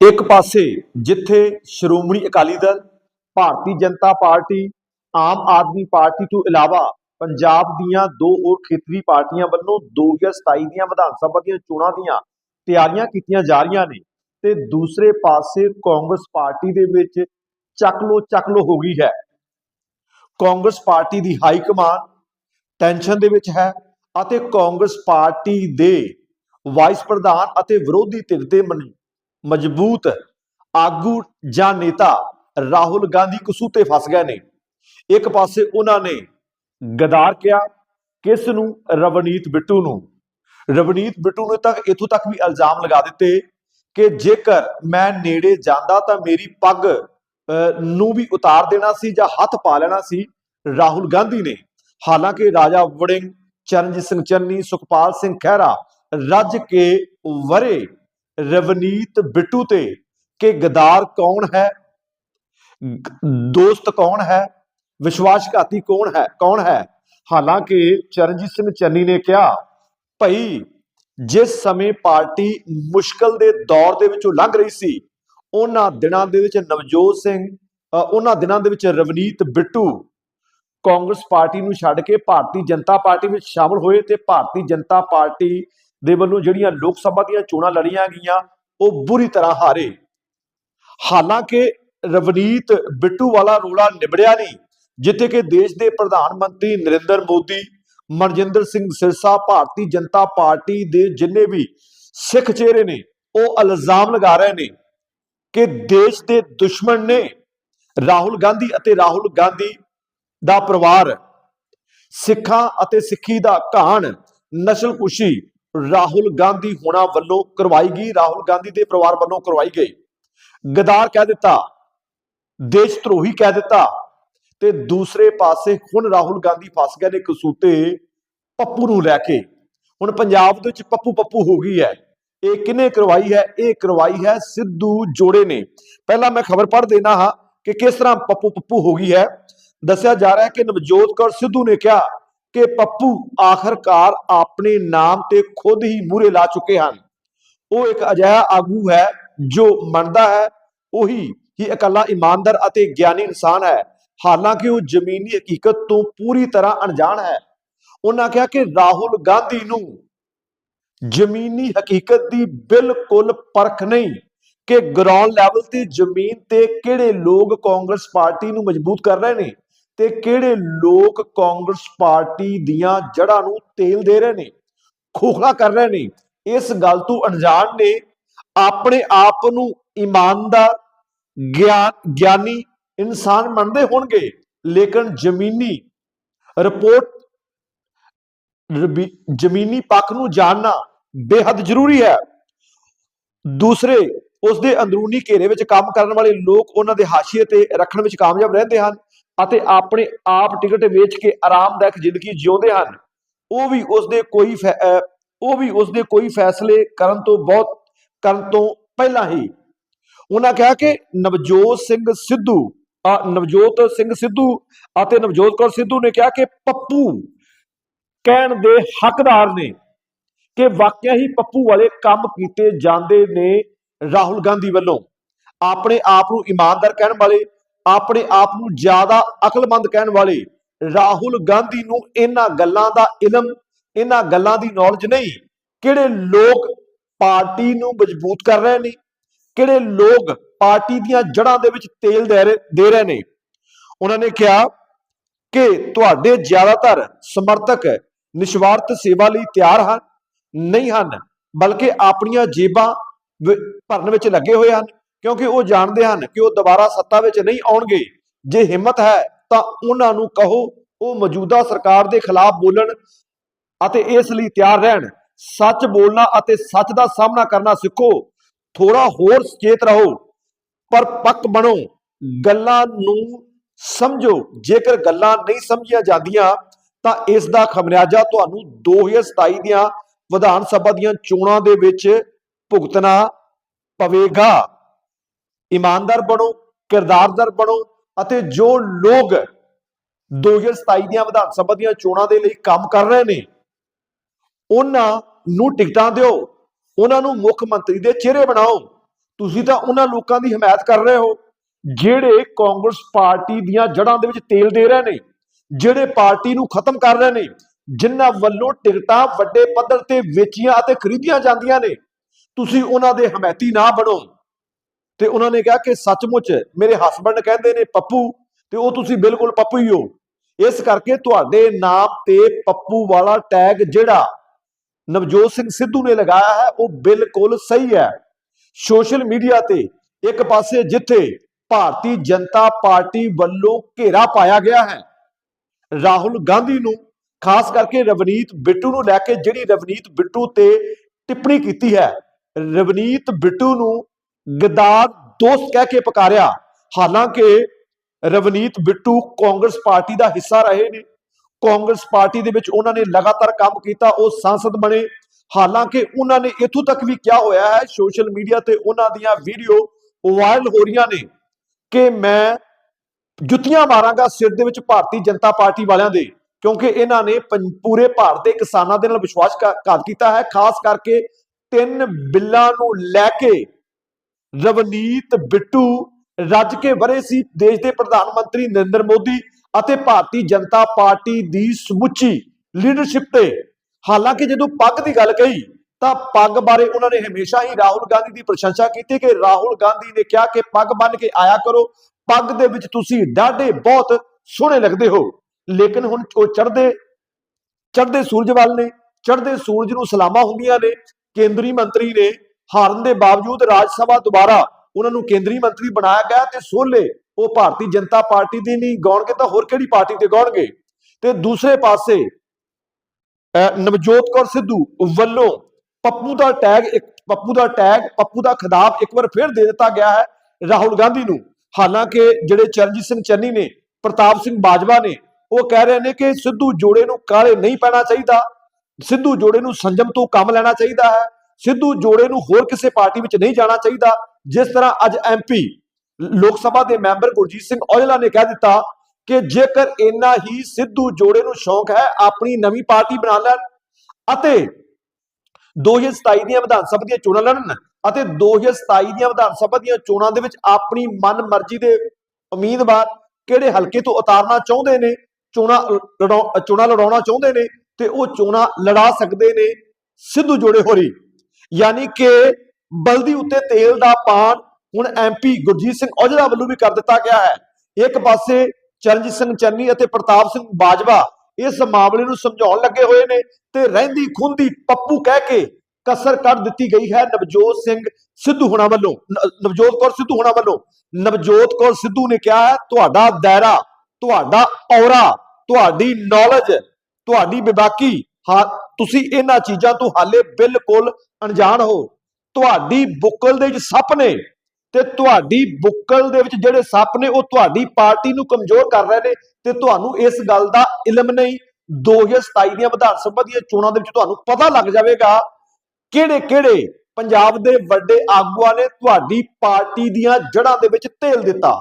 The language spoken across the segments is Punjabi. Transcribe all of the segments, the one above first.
ਇੱਕ ਪਾਸੇ ਜਿੱਥੇ ਸ਼੍ਰੋਮਣੀ ਅਕਾਲੀ ਦਲ, ਭਾਰਤੀ ਜਨਤਾ ਪਾਰਟੀ, ਆਮ ਆਦਮੀ ਪਾਰਟੀ ਤੋਂ ਇਲਾਵਾ ਪੰਜਾਬ ਦੀਆਂ ਦੋ ਹੋਰ ਖੇਤਰੀ ਪਾਰਟੀਆਂ ਵੱਲੋਂ 2027 ਦੀਆਂ ਵਿਧਾਨ ਸਭਾ ਦੀਆਂ ਚੋਣਾਂ ਦੀਆਂ ਤਿਆਰੀਆਂ ਕੀਤੀਆਂ ਜਾ ਰਹੀਆਂ ਨੇ ਤੇ ਦੂਸਰੇ ਪਾਸੇ ਕਾਂਗਰਸ ਪਾਰਟੀ ਦੇ ਵਿੱਚ ਚੱਕ ਲੋ ਹੋ ਗਈ ਹੈ। ਕਾਂਗਰਸ ਪਾਰਟੀ ਦੀ ਹਾਈ ਕਮਾਨ ਟੈਨਸ਼ਨ ਦੇ ਵਿੱਚ ਹੈ ਅਤੇ ਕਾਂਗਰਸ ਪਾਰਟੀ ਦੇ ਵਾਈਸ ਪ੍ਰਧਾਨ ਅਤੇ ਵਿਰੋਧੀ ਧਿਰ ਦੇ ਮਨ- ਮਜ਼ਬੂਤ ਆਗੂ ਜਾਂ ਨੇਤਾ ਰਾਹੁਲ ਗਾਂਧੀ ਕਸੂਤੇ ਫਸ ਗਏ ਨੇ। ਇੱਕ ਪਾਸੇ ਉਹਨਾਂ ਨੇ ਗਦਾਰ ਕਿਹਾ ਕਿਸ ਨੂੰ? ਰਵਨੀਤ ਬਿੱਟੂ ਨੂੰ। ਰਵਨੀਤ ਬਿੱਟੂ ਨੇ ਤੱਕ ਇਥੋਂ ਤੱਕ ਵੀ ਇਲਜ਼ਾਮ ਲਗਾ ਦਿੱਤੇ ਕਿ ਜੇਕਰ ਮੈਂ ਨੇੜੇ ਜਾਂਦਾ ਤਾਂ ਮੇਰੀ ਪੱਗ ਅਹ, ਨੂੰ ਵੀ ਉਤਾਰ ਦੇਣਾ ਸੀ ਜਾਂ ਹੱਥ ਪਾ ਲੈਣਾ ਸੀ ਰਾਹੁਲ ਗਾਂਧੀ ਨੇ। ਹਾਲਾਂਕਿ ਰਾਜਾ ਵੜਿੰਗ ਚਰਨਜੀਤ ਸਿੰਘ ਚੰਨੀ ਸੁਖਪਾਲ ਸਿੰਘ ਖਹਿਰਾ ਰੱਜ ਕੇ ਵਰੇ। ਰਵਨੀਤ ਬਿੱਟੂ ਤੇ ਕਿ ਗਦਾਰ ਕੌਣ ਹੈ? ਦੋਸਤ ਕੌਣ ਹੈ? ਵਿਸ਼ਵਾਸਘਾਤੀ ਕੌਣ ਹੈ? ਕੌਣ ਹੈ? ਹਾਲਾਂਕਿ ਚਰਨਜੀਤ ਸਿੰਘ ਚੰਨੀ ਨੇ ਕਿਹਾ, ਭਈ ਜਿਸ ਸਮੇਂ ਪਾਰਟੀ ਮੁਸ਼ਕਲ ਦੇ ਦੌਰ ਦੇ ਵਿੱਚੋਂ ਲੰਘ ਰਹੀ ਸੀ, ਉਹਨਾਂ ਦਿਨਾਂ ਦੇ ਵਿੱਚ ਨਵਜੋਤ ਸਿੰਘ ਉਹਨਾਂ ਦਿਨਾਂ ਦੇ ਵਿੱਚ ਰਵਨੀਤ ਬਿੱਟੂ ਕਾਂਗਰਸ ਪਾਰਟੀ ਨੂੰ ਛੱਡ ਕੇ ਭਾਰਤੀ ਜਨਤਾ ਪਾਰਟੀ ਵਿੱਚ ਸ਼ਾਮਲ ਹੋਏ ਤੇ ਭਾਰਤੀ ਜਨਤਾ ਪਾਰਟੀ ਦੇ ਵੱਲੋਂ ਜਿਹੜੀਆਂ ਲੋਕ ਸਭਾ ਦੀਆਂ ਚੋਣਾਂ ਲੜੀਆਂ ਗਈਆਂ, ਉਹ ਬੁਰੀ ਤਰ੍ਹਾਂ ਹਾਰੇ। ਹਾਲਾਂਕਿ ਰਵਨੀਤ ਬਿੱਟੂ ਵਾਲਾ ਰੋਲਾ ਨਿਬੜਿਆ ਨਹੀਂ, ਜਿੱਥੇ ਕਿ ਦੇਸ਼ ਦੇ ਪ੍ਰਧਾਨ ਮੰਤਰੀ ਨਰਿੰਦਰ ਮੋਦੀ, ਮਨਜਿੰਦਰ ਸਿੰਘ ਸਿਰਸਾ, ਭਾਰਤੀ ਜਨਤਾ ਪਾਰਟੀ ਦੇ ਜਿੰਨੇ ਵੀ ਸਿੱਖ ਚਿਹਰੇ ਨੇ, ਉਹ ਇਲਜ਼ਾਮ ਲਗਾ ਰਹੇ ਨੇ ਕਿ ਦੇਸ਼ ਦੇ ਦੁਸ਼ਮਣ ਨੇ ਰਾਹੁਲ ਗਾਂਧੀ ਅਤੇ ਰਾਹੁਲ ਗਾਂਧੀ ਦਾ ਪਰਿਵਾਰ, ਸਿੱਖਾਂ ਅਤੇ ਸਿੱਖੀ ਦਾ ਕਹਾਣ ਨਸਲਕੁਸ਼ੀ ਰਾਹੁਲ ਗਾਂਧੀ ਹੋਣਾ ਵੱਲੋਂ ਕਰਵਾਈ ਗਈ, ਰਾਹੁਲ ਗਾਂਧੀ ਦੇ ਪਰਿਵਾਰ ਵੱਲੋਂ ਕਰਵਾਈ ਗਈ। ਗਦਾਰ ਕਹਿ ਦਿੱਤਾ, ਦੇਸ਼ ਧਰੋਹੀ ਕਹਿ ਦਿੱਤਾ ਤੇ ਦੂਸਰੇ ਪਾਸੇ ਹੁਣ ਰਾਹੁਲ ਗਾਂਧੀ ਫਸ ਗਏ ਨੇ ਕਸੂਤੇ ਪੱਪੂ ਨੂੰ ਲੈ ਕੇ। ਹੁਣ ਪੰਜਾਬ ਦੇ ਵਿੱਚ ਪੱਪੂ ਪੱਪੂ ਹੋ ਗਈ ਹੈ। ਇਹ ਕਿਹਨੇ ਕਰਵਾਈ ਹੈ? ਇਹ ਕਰਵਾਈ ਹੈ ਸਿੱਧੂ ਜੋੜੇ ਨੇ। ਪਹਿਲਾਂ ਮੈਂ ਖਬਰ ਪੜ੍ਹ ਦੇਣਾ ਹਾਂ ਕਿ ਕਿਸ ਤਰ੍ਹਾਂ ਪੱਪੂ ਪੱਪੂ ਹੋ ਗਈ ਹੈ। ਦੱਸਿਆ ਜਾ ਰਿਹਾ ਹੈ ਕਿ ਨਵਜੋਤ ਕੌਰ ਸਿੱਧੂ ਨੇ ਕਿਹਾ ਕਿ ਪੱਪੂ ਆਖਰਕਾਰ ਆਪਣੇ ਨਾਮ ਤੇ ਖੁਦ ਹੀ ਮੂਰੇ ਲਾ ਚੁੱਕੇ ਹਨ। ਉਹ ਇੱਕ ਅਜਿਹਾ ਆਗੂ ਹੈ ਜੋ ਮੰਨਦਾ ਹੈ, ਉਹੀ ਹੀ ਇਕੱਲਾ ਇਮਾਨਦਾਰ ਅਤੇ ਗਿਆਨੀ ਇਨਸਾਨ ਹੈ। ਹਾਲਾਂਕਿ ਉਹ ਜ਼ਮੀਨੀ ਹਕੀਕਤ ਤੋਂ ਪੂਰੀ ਤਰ੍ਹਾਂ ਅਣਜਾਣ ਹੈ। ਉਹਨਾਂ ਕਿਹਾ ਕਿ ਰਾਹੁਲ ਗਾਂਧੀ ਨੂੰ ਜ਼ਮੀਨੀ ਹਕੀਕਤ ਦੀ ਬਿਲਕੁਲ ਪਰਖ ਨਹੀਂ ਕਿ ਗਰਾਊਂਡ ਲੈਵਲ ਤੇ ਜ਼ਮੀਨ ਤੇ ਕਿਹੜੇ ਲੋਕ ਕਾਂਗਰਸ ਪਾਰਟੀ ਨੂੰ ਮਜ਼ਬੂਤ ਕਰ ਰਹੇ ਨੇ। ਤੇ ਕਿਹੜੇ ਲੋਕ ਕਾਂਗਰਸ ਪਾਰਟੀ ਦੀਆਂ ਜੜ੍ਹਾਂ ਨੂੰ ਤੇਲ ਦੇ ਰਹੇ ਨੇ, ਖੋਖਲਾ ਕਰ ਰਹੇ ਨੇ, ਇਸ ਗੱਲ ਤੋਂ ਅਣਜਾਣ ਨੇ, ਆਪਣੇ ਆਪ ਨੂੰ ਇਮਾਨਦਾਰ ਗਿਆਨ ਗਿਆਨੀ ਇਨਸਾਨ ਮੰਨਦੇ ਹੋਣਗੇ, ਲੇਕਿਨ ਜ਼ਮੀਨੀ ਰਿਪੋਰਟ ਜ਼ਮੀਨੀ ਪੱਖ ਨੂੰ ਜਾਣਨਾ ਬੇहद ਜ਼ਰੂਰੀ ਹੈ। ਦੂਸਰੇ ਉਸ ਦੇ ਅੰਦਰੂਨੀ ਘੇਰੇ ਵਿੱਚ ਕੰਮ ਕਰਨ ਵਾਲੇ ਲੋਕ ਉਹਨਾਂ ਦੇ ਹਾਸ਼ੀਏ ਤੇ ਰੱਖਣ ਵਿੱਚ ਕਾਮਯਾਬ ਰਹਿੰਦੇ ਹਨ। ਅਤੇ ਆਪਣੇ ਆਪ ਟਿਕਟ ਵੇਚ ਕੇ ਆਰਾਮਦਾਇਕ ਜ਼ਿੰਦਗੀ ਜਿਉਂਦੇ ਹਨ। ਉਹ ਵੀ ਉਸ ਦੇ ਕੋਈ ਉਹ ਵੀ ਉਸ ਦੇ ਕੋਈ ਫੈਸਲੇ ਕਰਨ ਤੋਂ ਬਹੁਤ, ਕਰਨ ਤੋਂ ਪਹਿਲਾਂ ਹੀ। ਉਹਨਾਂ ਕਿਹਾ ਕਿ ਨਵਜੋਤ ਸਿੰਘ ਸਿੱਧੂ ਨਵਜੋਤ ਸਿੰਘ ਸਿੱਧੂ ਅਤੇ ਨਵਜੋਤ ਕੌਰ ਸਿੱਧੂ ਨੇ ਕਿਹਾ ਕਿ ਪੱਪੂ ਕਹਿਣ ਦੇ ਹੱਕਦਾਰ ਨੇ ਕਿ ਵਾਕਿਆ ਹੀ ਪੱਪੂ ਵਾਲੇ ਕੰਮ ਕੀਤੇ ਜਾਂਦੇ ਨੇ ਰਾਹੁਲ ਗਾਂਧੀ ਵੱਲੋਂ। ਆਪਣੇ ਆਪ ਨੂੰ ਇਮਾਨਦਾਰ ਕਹਿਣ ਵਾਲੇ ਆਪਣੇ ਆਪ ਨੂੰ ਜ਼ਿਆਦਾ ਅਕਲਮੰਦ ਕਹਿਣ ਵਾਲੇ ਰਾਹੁਲ ਗਾਂਧੀ ਨੂੰ ਇਹਨਾਂ ਗੱਲਾਂ ਦਾ ਇਲਮ, ਇਹਨਾਂ ਗੱਲਾਂ ਦੀ ਨੌਲੇਜ ਨਹੀਂ। ਕਿਹੜੇ ਲੋਕ ਪਾਰਟੀ ਨੂੰ ਮਜ਼ਬੂਤ ਕਰ ਰਹੇ ਨੇ? ਕਿਹੜੇ ਲੋਕ ਪਾਰਟੀ ਦੀਆਂ ਜੜ੍ਹਾਂ ਦੇ ਵਿੱਚ ਤੇਲ ਦੇ ਰਹੇ ਦੇ ਰਹੇ ਨੇ? ਉਹਨਾਂ ਨੇ ਕਿਹਾ ਕਿ ਤੁਹਾਡੇ ਜ਼ਿਆਦਾਤਰ ਸਮਰਥਕ ਨਿਸ਼ਵਾਰਥ ਸੇਵਾ ਲਈ ਤਿਆਰ ਹਨ, ਨਹੀਂ ਹਨ, ਬਲਕਿ ਆਪਣੀਆਂ ਜੇਬਾਂ ਵਿ- ਭਰਨ ਵਿੱਚ ਲੱਗੇ ਹੋਏ ਹਨ। ਕਿਉਂਕਿ ਉਹ ਜਾਣਦੇ ਹਨ ਕਿ ਉਹ ਦੁਬਾਰਾ ਸੱਤਾ ਵਿੱਚ ਨਹੀਂ ਆਉਣਗੇ। ਜੇ ਹਿੰਮਤ ਹੈ, ਤਾਂ ਉਹਨਾਂ ਨੂੰ ਕਹੋ, ਉਹ ਮੌਜੂਦਾ ਸਰਕਾਰ ਦੇ ਖਿਲਾਫ ਬੋਲਣ ਅਤੇ ਇਸ ਲਈ ਤਿਆਰ ਰਹਿਣ। ਸੱਚ ਬੋਲਣਾ ਅਤੇ ਸੱਚ ਦਾ ਸਾਹਮਣਾ ਕਰਨਾ ਸਿੱਖੋ। ਥੋੜਾ ਹੋਰ ਸੁਚੇਤ ਰਹੋ, ਪਰ ਪੱਕ ਬਣੋ। ਗੱਲਾਂ ਨੂੰ ਸਮਝੋ। ਜੇਕਰ ਗੱਲਾਂ ਨਹੀਂ ਸਮਝੀਆਂ ਜਾਂਦੀਆਂ, ਤਾਂ ਇਸ ਦਾ ਖਮਿਆਜਾ ਤੁਹਾਨੂੰ 2027 ਦੀਆਂ ਵਿਧਾਨ ਸਭਾ ਦੀਆਂ ਚੋਣਾਂ ਦੇ ਵਿੱਚ ਭੁਗਤਣਾ ਪਵੇਗਾ। ਇਮਾਨਦਾਰ ਬਣੋ, ਕਿਰਦਾਰਦਾਰ ਬਣੋ ਅਤੇ ਜੋ ਲੋਕ 2027 ਦੀਆਂ ਵਿਧਾਨ ਸਭਾ ਦੀਆਂ ਚੋਣਾਂ ਦੇ ਲਈ ਕੰਮ ਕਰ ਰਹੇ ਨੇ, ਉਹਨਾਂ ਨੂੰ ਟਿਕਟਾਂ ਦਿਓ, ਉਹਨਾਂ ਨੂੰ ਮੁੱਖ ਮੰਤਰੀ ਦੇ ਚਿਹਰੇ ਬਣਾਓ। ਤੁਸੀਂ ਤਾਂ ਉਹਨਾਂ ਲੋਕਾਂ ਦੀ ਹਮਾਇਤ ਕਰ ਰਹੇ ਹੋ, ਜਿਹੜੇ ਕਾਂਗਰਸ ਪਾਰਟੀ ਦੀਆਂ ਜੜ੍ਹਾਂ ਦੇ ਵਿੱਚ ਤੇਲ ਦੇ ਰਹੇ ਨੇ, ਜਿਹੜੇ ਪਾਰਟੀ ਨੂੰ ਖਤਮ ਕਰ ਰਹੇ ਨੇ, ਜਿਨ੍ਹਾਂ ਵੱਲੋਂ ਟਿਕਟਾਂ ਵੱਡੇ ਪੱਧਰ ਤੇ ਵੇਚੀਆਂ ਅਤੇ ਖਰੀਦੀਆਂ ਜਾਂਦੀਆਂ ਨੇ, ਤੁਸੀਂ ਉਹਨਾਂ ਦੇ ਹਮਾਇਤੀ ਨਾ ਬਣੋ। ਤੇ ਉਹਨਾਂ ਨੇ ਕਿਹਾ ਕਿ ਸੱਚਮੁੱਚ ਮੇਰੇ ਹਸਬੰਡ ਕਹਿੰਦੇ ਨੇ, ਪੱਪੂ, ਤੇ ਉਹ ਤੁਸੀਂ ਬਿਲਕੁਲ ਪੱਪੂ ਹੀ ਹੋ। ਇਸ ਕਰਕੇ ਤੁਹਾਡੇ ਨਾਮ ਤੇ ਪੱਪੂ ਵਾਲਾ ਟੈਗ ਜਿਹੜਾ ਨਵਜੋਤ ਸਿੰਘ ਸਿੱਧੂ ਨੇ ਲਗਾਇਆ ਹੈ, ਉਹ ਬਿਲਕੁਲ ਸਹੀ ਹੈ। ਸੋਸ਼ਲ ਮੀਡੀਆ ਤੇ ਇੱਕ ਪਾਸੇ ਜਿੱਥੇ ਭਾਰਤੀ ਜਨਤਾ ਪਾਰਟੀ ਵੱਲੋਂ ਘੇਰਾ ਪਾਇਆ ਗਿਆ ਹੈ, ਰਾਹੁਲ ਗਾਂਧੀ ਨੂੰ, ਖਾਸ ਕਰਕੇ ਰਵਨੀਤ ਬਿੱਟੂ ਨੂੰ ਲੈ ਕੇ ਜਿਹੜੀ ਰਵਨੀਤ ਬਿੱਟੂ ਤੇ ਟਿੱਪਣੀ ਕੀਤੀ ਹੈ, ਰਵਨੀਤ ਬਿੱਟੂ ਨੂੰ ਗਦਾਰ ਦੋਸਤ ਕਹਿ ਕੇ ਪੁਕਾਰਿਆ, ਹਾਲਾਂਕਿ ਰਵਨੀਤ ਬਿੱਟੂ ਕਾਂਗਰਸ ਪਾਰਟੀ ਦਾ ਹਿੱਸਾ ਰਹੇ ਨੇ। ਕਾਂਗਰਸ ਪਾਰਟੀ ਦੇ ਵਿੱਚ ਉਹਨਾਂ ਨੇ ਲਗਾਤਾਰ ਕੰਮ ਕੀਤਾ, ਉਹ ਸੰਸਦ ਬਣੇ। ਹਾਲਾਂਕਿ ਉਹਨਾਂ ਨੇ ਇਥੋਂ ਤੱਕ ਵੀ ਕਿਹਾ ਹੋਇਆ ਹੈ, ਸੋਸ਼ਲ ਮੀਡੀਆ ਤੇ ਉਹਨਾਂ ਦੀਆਂ ਵੀਡੀਓ ਵਾਇਰਲ ਹੋ ਰਹੀਆਂ ਨੇ ਕਿ ਮੈਂ ਜੁੱਤੀਆਂ ਮਾਰਾਂਗਾ ਸਿਰ ਦੇ ਵਿੱਚ ਭਾਰਤੀ ਜਨਤਾ ਪਾਰਟੀ ਵਾਲਿਆਂ ਦੇ, ਕਿਉਂਕਿ ਇਹਨਾਂ ਨੇ ਪੰ- ਪੂਰੇ ਭਾਰਤ ਦੇ ਕਿਸਾਨਾਂ ਦੇ ਨਾਲ ਵਿਸ਼ਵਾਸਘਾਤ ਕੀਤਾ ਹੈ। ਖਾਸ ਕਰਕੇ ਤਿੰਨ ਬਿੱਲਾਂ ਨੂੰ ਲੈ ਕੇ ਰਵਨੀਤ ਬਿੱਟੂ ਰੱਜ ਕੇ ਵਰੇ ਸੀ ਦੇਸ਼ ਦੇ ਪ੍ਰਧਾਨ ਮੰਤਰੀ ਨਰਿੰਦਰ ਮੋਦੀ ਅਤੇ ਭਾਰਤੀ ਜਨਤਾ ਪਾਰਟੀ ਦੀ ਸਮੁੱਚੀ ਲੀਡਰਸ਼ਿਪ ਤੇ। ਹਾਲਾਂਕਿ ਜਦੋਂ ਪੱਗ ਦੀ ਗੱਲ ਕਹੀ, ਤਾਂ ਪੱਗ ਬਾਰੇ ਉਹਨਾਂ ਨੇ ਹਮੇਸ਼ਾ ਹੀ ਰਾਹੁਲ ਗਾਂਧੀ ਦੀ ਪ੍ਰਸ਼ੰਸਾ ਕੀਤੀ ਕਿ ਰਾਹੁਲ ਗਾਂਧੀ ਨੇ ਕਿਹਾ ਕਿ ਪੱਗ ਬੰਨ ਕੇ ਆਇਆ ਕਰੋ, ਪੱਗ ਦੇ ਵਿੱਚ ਤੁਸੀਂ ਡਾਢੇ ਬਹੁਤ ਸੋਹਣੇ ਲੱਗਦੇ ਹੋ। ਲੇਕਿਨ ਹੁਣ ਉਹ ਚੜ੍ਹਦੇ ਚੜਦੇ ਸੂਰਜ ਵੱਲ ਨੇ, ਚੜ੍ਹਦੇ ਸੂਰਜ ਨੂੰ ਸਲਾਮਾਂ ਹੁੰਦੀਆਂ ਨੇ। ਕੇਂਦਰੀ ਮੰਤਰੀ ਨੇ ਹਾਰਨ ਦੇ ਬਾਵਜੂਦ ਰਾਜ ਸਭਾ ਦੁਬਾਰਾ ਉਹਨਾਂ ਨੂੰ ਕੇਂਦਰੀ ਮੰਤਰੀ ਬਣਾਇਆ ਗਿਆ ਤੇ ਸੋਲੇ ਉਹ ਭਾਰਤੀ ਜਨਤਾ ਪਾਰਟੀ ਦੀ ਨਹੀਂ ਗਾਉਣਗੇ ਤਾਂ ਹੋਰ ਕਿਹੜੀ ਪਾਰਟੀ ਤੇ ਗਾਉਣਗੇ? ਤੇ ਦੂਸਰੇ ਪਾਸੇ ਅਹ ਨਵਜੋਤ ਕੌਰ ਸਿੱਧੂ ਵੱਲੋਂ ਪੱਪੂ ਦਾ ਟੈਗ ਇੱਕ, ਪੱਪੂ ਦਾ ਟੈਗ, ਪੱਪੂ ਦਾ ਖਿਤਾਬ ਇੱਕ ਵਾਰ ਫਿਰ ਦੇ ਦਿੱਤਾ ਗਿਆ ਹੈ ਰਾਹੁਲ ਗਾਂਧੀ ਨੂੰ। ਹਾਲਾਂਕਿ ਜਿਹੜੇ ਚਰਨਜੀਤ ਸਿੰਘ ਚੰਨੀ ਨੇ, ਪ੍ਰਤਾਪ ਸਿੰਘ ਬਾਜਵਾ ਨੇ, ਉਹ ਕਹਿ ਰਹੇ ਨੇ ਕਿ ਸਿੱਧੂ ਜੋੜੇ ਨੂੰ ਕਾਲੇ ਨਹੀਂ ਪੈਣਾ ਚਾਹੀਦਾ। ਸਿੱਧੂ ਜੋੜੇ ਨੂੰ ਸੰਜਮ ਤੋਂ ਕੰਮ ਲੈਣਾ ਚਾਹੀਦਾ ਹੈ। ਸਿੱਧੂ ਜੋੜੇ ਨੂੰ ਹੋਰ ਕਿਸੇ ਪਾਰਟੀ ਵਿੱਚ ਨਹੀਂ ਜਾਣਾ ਚਾਹੀਦਾ, ਜਿਸ ਤਰ੍ਹਾਂ ਅੱਜ ਐਮਪੀ ਲੋਕ ਸਭਾ ਦੇ ਮੈਂਬਰ ਗੁਰਜੀਤ ਸਿੰਘ ਔਜਲਾ ਨੇ ਕਹਿ ਦਿੱਤਾ ਕਿ ਜੇਕਰ ਇੰਨਾ ਹੀ ਸਿੱਧੂ ਜੋੜੇ ਨੂੰ ਸ਼ੌਂਕ ਹੈ, ਆਪਣੀ ਨਵੀਂ ਪਾਰਟੀ ਬਣਾ ਲੈਣ ਅਤੇ 2027 ਦੀਆਂ ਵਿਧਾਨ ਸਭਾ ਦੀਆਂ ਚੋਣਾਂ ਲੜਨ ਅਤੇ 2027 ਦੀਆਂ ਵਿਧਾਨ ਸਭਾ ਦੀਆਂ ਚੋਣਾਂ ਦੇ ਵਿੱਚ ਆਪਣੀ ਮਨਮਰਜ਼ੀ ਦੇ ਉਮੀਦਵਾਰ ਕਿਹੜੇ ਹਲਕੇ ਤੋਂ ਉਤਾਰਨਾ ਚਾਹੁੰਦੇ ਨੇ, ਚੋਣਾਂ ਲੜਾਉ- ਚੋਣਾਂ ਲੜਾਉਣਾ ਚਾਹੁੰਦੇ ਨੇ ਤੇ ਉਹ ਚੋਣਾਂ ਲੜਾ ਸਕਦੇ ਨੇ, ਸਿੱਧੂ ਜੋੜੇ ਹੋਰੀ। ਯਾਨੀ ਕਿ ਬਲਦੀ ਉੱਤੇ ਤੇਲ ਦਾ ਪਾਨ ਹੁਣ ਐਮਪੀ ਗੁਰਜੀਤ ਸਿੰਘ ਔਜਲਾ ਵੱਲੋਂ ਵੀ ਕਰ ਦਿੱਤਾ ਗਿਆ ਹੈ। ਇੱਕ ਪਾਸੇ ਚਰਨਜੀਤ ਸਿੰਘ ਚੰਨੀ ਅਤੇ ਪ੍ਰਤਾਪ ਸਿੰਘ ਬਾਜਵਾ ਇਸ ਮਾਮਲੇ ਨੂੰ ਸਮਝਾਉਣ ਲੱਗੇ ਹੋਏ ਨੇ ਤੇ ਰਹਿੰਦੀ ਖੁੰਦੀ ਪੱਪੂ ਕਹਿ ਕੇ ਕਸਰ ਕੱਢ ਦਿੱਤੀ ਗਈ ਹੈ ਨਵਜੋਤ ਸਿੰਘ ਸਿੱਧੂ ਹੁਣਾਂ ਵੱਲੋਂ। ਨਵਜੋਤ ਕੌਰ ਸਿੱਧੂ ਹੁਣਾਂ ਵੱਲੋਂ। ਨਵਜੋਤ ਕੌਰ ਸਿੱਧੂ ਨੇ ਕਿਹਾ ਹੈ, ਤੁਹਾਡਾ ਦਾਇਰਾ, ਤੁਹਾਡਾ ਔਰਾ, ਤੁਹਾਡੀ ਨੌਲੇਜ ਤੁਹਾਡੀ ਵਿਵਾਕੀ ਹਾਂ ਤੁਸੀਂ ਇਹਨਾਂ ਚੀਜ਼ਾਂ ਤੋਂ ਹਾਲੇ ਬਿਲਕੁਲ ਅਣਜਾਣ ਹੋ। ਤੁਹਾਡੀ ਬੁੱਕਲ ਦੇ ਵਿੱਚ ਸੱਪ ਨੇ ਤੇ ਤੁਹਾਡੀ ਬੁੱਕਲ ਦੇ ਵਿੱਚ ਜਿਹੜੇ ਸੱਪ ਨੇ, ਉਹ ਤੁਹਾਡੀ ਪਾਰਟੀ ਨੂੰ ਕਮਜ਼ੋਰ ਕਰ ਰਹੇ ਨੇ ਤੇ ਤੁਹਾਨੂੰ ਇਸ ਗੱਲ ਦਾ ਇਲਮ ਨਹੀਂ। 2027 ਦੀਆਂ ਵਿਧਾਨ ਸਭਾ ਦੀਆਂ ਚੋਣਾਂ ਦੇ ਵਿੱਚ ਤੁਹਾਨੂੰ ਪਤਾ ਲੱਗ ਜਾਵੇਗਾ ਕਿਹੜੇ ਕਿਹੜੇ ਪੰਜਾਬ ਦੇ ਵੱਡੇ ਆਗੂਆਂ ਨੇ ਤੁਹਾਡੀ ਪਾਰਟੀ ਦੀਆਂ ਜੜ੍ਹਾਂ ਦੇ ਵਿੱਚ ਤੇਲ ਦਿੱਤਾ।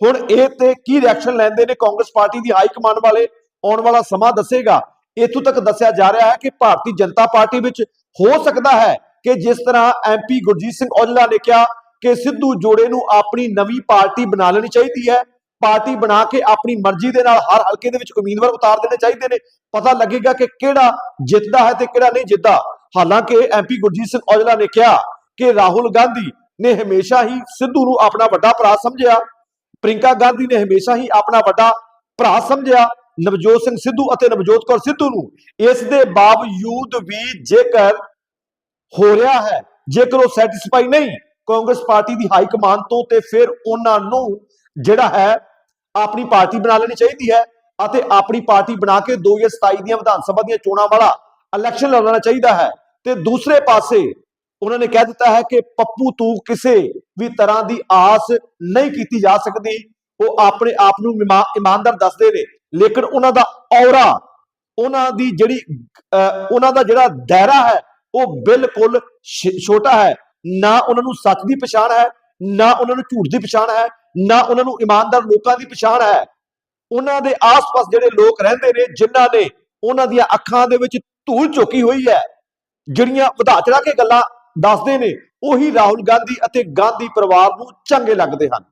ਹੁਣ ਇਹ ਤੇ ਕੀ ਰਿਐਕਸ਼ਨ ਲੈਂਦੇ ਨੇ ਕਾਂਗਰਸ ਪਾਰਟੀ ਦੀ ਹਾਈ ਕਮਾਂਡ ਵਾਲੇ? ਆਉਣ ਵਾਲਾ ਸਮਾਂ ਦੱਸੇਗਾ। ਇਥੋਂ ਤੱਕ ਦੱਸਿਆ ਜਾ ਰਿਹਾ ਹੈ ਕਿ ਭਾਰਤੀ ਜਨਤਾ ਪਾਰਟੀ ਵਿੱਚ ਹੋ ਸਕਦਾ ਹੈ ਕਿ ਜਿਸ ਤਰ੍ਹਾਂ ਐਮਪੀ ਗੁਰਜੀਤ ਸਿੰਘ ਔਜਲਾ ਨੇ ਕਿਹਾ ਕਿ ਸਿੱਧੂ ਜੋੜੇ ਨੂੰ ਆਪਣੀ ਨਵੀਂ ਪਾਰਟੀ ਬਣਾ ਲੈਣੀ ਚਾਹੀਦੀ ਹੈ। ਪਾਰਟੀ ਬਣਾ ਕੇ ਆਪਣੀ ਮਰਜ਼ੀ ਦੇ ਨਾਲ ਹਰ ਹਲਕੇ ਦੇ ਵਿੱਚ ਉਮੀਦਵਾਰ ਉਤਾਰ ਦੇਣੇ ਚਾਹੀਦੇ ਨੇ। ਪਤਾ ਲੱਗੇਗਾ ਕਿ ਕਿਹੜਾ ਜਿੱਤਦਾ ਹੈ ਤੇ ਕਿਹੜਾ ਨਹੀਂ ਜਿੱਤਦਾ। ਹਾਲਾਂਕਿ ਐਮਪੀ ਗੁਰਜੀਤ ਸਿੰਘ ਔਜਲਾ ਨੇ ਕਿਹਾ ਕਿ ਰਾਹੁਲ ਗਾਂਧੀ ਨੇ ਹਮੇਸ਼ਾ ਹੀ ਸਿੱਧੂ ਨੂੰ ਆਪਣਾ ਵੱਡਾ ਭਰਾ ਸਮਝਿਆ। ਪ੍ਰਿੰਕਾ ਗਾਂਧੀ ਨੇ ਹਮੇਸ਼ਾ ਹੀ ਆਪਣਾ ਵੱਡਾ ਭਰਾ ਸਮਝਿਆ। ਨਵਜੋਤ ਸਿੰਘ ਸਿੱਧੂ ਅਤੇ ਨਵਜੋਤ ਕੌਰ ਸਿੱਧੂ ਨੂੰ। ਇਸ ਦੇ ਬਾਵਜੂਦ ਵੀ ਜੇਕਰ ਹੋ ਰਿਹਾ ਹੈ, ਜੇਕਰ ਉਹ ਸੈਟੀਸਫਾਈ ਨਹੀਂ, ਕਾਂਗਰਸ ਪਾਰਟੀ ਦੀ ਹਾਈ ਕਮਾਂਡ ਤੋਂ ਤੇ ਫਿਰ ਉਹਨਾਂ ਨੂੰ ਜਿਹੜਾ ਹੈ, ਆਪਣੀ ਪਾਰਟੀ ਬਣਾ ਲੈਣੀ ਚਾਹੀਦੀ ਹੈ ਅਤੇ ਆਪਣੀ ਪਾਰਟੀ ਬਣਾ ਕੇ 2027 ਦੀਆਂ ਵਿਧਾਨ ਸਭਾ ਦੀਆਂ ਚੋਣਾਂ ਵਾਲਾ ਇਲੈਕਸ਼ਨ ਲੜਨਾ ਚਾਹੀਦਾ ਹੈ। ਤੇ ਦੂਸਰੇ ਪਾਸੇ ਉਹਨਾਂ ਨੇ ਕਹਿ ਦਿੱਤਾ ਹੈ ਕਿ ਪੱਪੂ ਤੂੰ ਕਿਸੇ ਵੀ ਤਰ੍ਹਾਂ ਦੀ ਆਸ ਨਹੀਂ ਕੀਤੀ ਜਾ ਸਕਦੀ। ਉਹ ਆਪਣੇ ਆਪ ਨੂੰ ਇਮਾ- ਇਮਾਨਦਾਰ ਦੱਸਦੇ ਨੇ। ਲੇਕਿਨ ਉਹਨਾਂ ਦਾ ਔਰਾ, ਉਹਨਾਂ ਦੀ ਜਿਹੜੀ ਉਹਨਾਂ ਦਾ ਜਿਹੜਾ ਦਾਇਰਾ ਹੈ, ਉਹ ਬਿਲਕੁਲ ਛੋਟਾ ਹੈ। ਨਾ ਉਹਨਾਂ ਨੂੰ ਸੱਚ ਦੀ ਪਛਾਣ ਹੈ, ਨਾ ਉਹਨਾਂ ਨੂੰ ਝੂਠ ਦੀ ਪਛਾਣ ਹੈ, ਨਾ ਉਹਨਾਂ ਨੂੰ ਇਮਾਨਦਾਰ ਲੋਕਾਂ ਦੀ ਪਛਾਣ ਹੈ। ਉਹਨਾਂ ਦੇ ਆਸ-ਪਾਸ ਜਿਹੜੇ ਲੋਕ ਰਹਿੰਦੇ ਨੇ, ਜਿਨ੍ਹਾਂ ਨੇ ਉਹਨਾਂ ਦੀਆਂ ਅੱਖਾਂ ਦੇ ਵਿੱਚ ਧੂਲ ਝੋਕੀ ਹੋਈ ਹੈ, ਜਿਹੜੀਆਂ ਵਧਾ ਚੜਾ ਕੇ ਗੱਲਾਂ ਦੱਸਦੇ ਨੇ, ਉਹੀ ਰਾਹੁਲ ਗਾਂਧੀ ਅਤੇ ਗਾਂਧੀ ਪਰਿਵਾਰ ਨੂੰ ਚੰਗੇ ਲੱਗਦੇ ਹਨ।